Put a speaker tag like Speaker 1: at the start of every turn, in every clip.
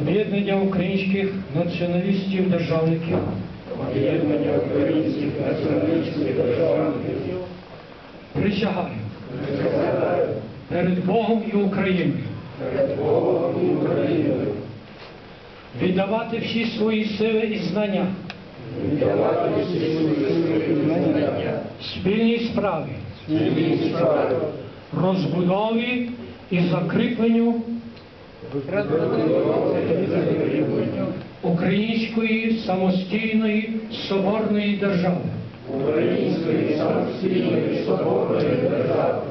Speaker 1: Об'єднання українських націоналістів-державників
Speaker 2: Об'єднання українських націоналістів державників.
Speaker 1: Присягаю перед Богом і Україною.
Speaker 2: Перед Богом і Україною.
Speaker 1: Віддавати всі свої сили і знання.
Speaker 2: Віддавати всі свої сили і знання.
Speaker 1: Спільній справі,
Speaker 2: спільній справі,
Speaker 1: розбудові і закріпленню української самостійної соборної держави,
Speaker 2: української самостійної соборної держави,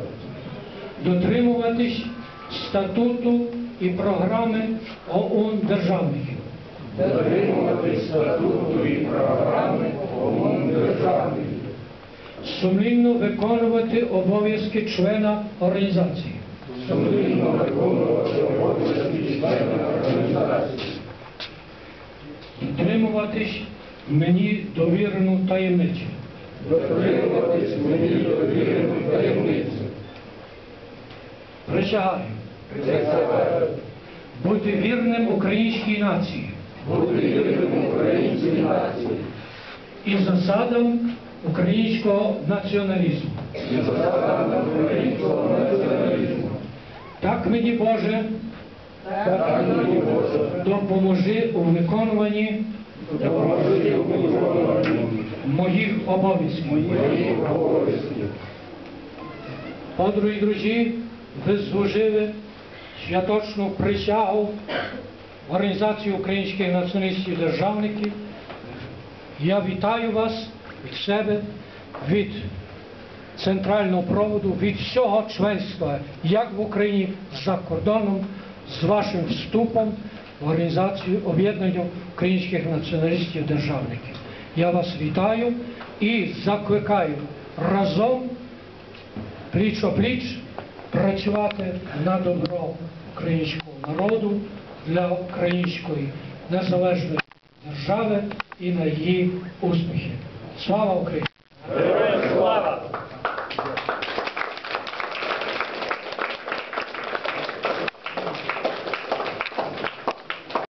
Speaker 1: дотримуватись статуту і програми ОУН державників,
Speaker 2: дотримувати статуту і програми ООН державників,
Speaker 1: сумлінно виконувати обов'язки члена організації,
Speaker 2: сумлінно виконувати обов'язки члена організації,
Speaker 1: дотримуватись мені довірену таємницю,
Speaker 2: дотримуватись мені довірену таємницю,
Speaker 1: присягаю.
Speaker 2: Присягаю.
Speaker 1: Бути вірним українській нації.
Speaker 2: Бути вірним українській нації.
Speaker 1: І засадам українського націоналізму. Так мені Боже,
Speaker 2: Так мені Боже,
Speaker 1: допоможи у виконуванні
Speaker 2: моїх обов'язків.
Speaker 1: Подруги друзі, ви зложили святочну присягу в Організації українських націоналістів-державників. Я вітаю вас від себе, від центрального проводу, від всього членства, як в Україні, за кордоном, з вашим вступом в Організацію об'єднання українських націоналістів-державників. Я вас вітаю і закликаю разом пліч-о-пліч працювати на добро українського народу для української незалежної держави і на її успіхи. Слава Україні!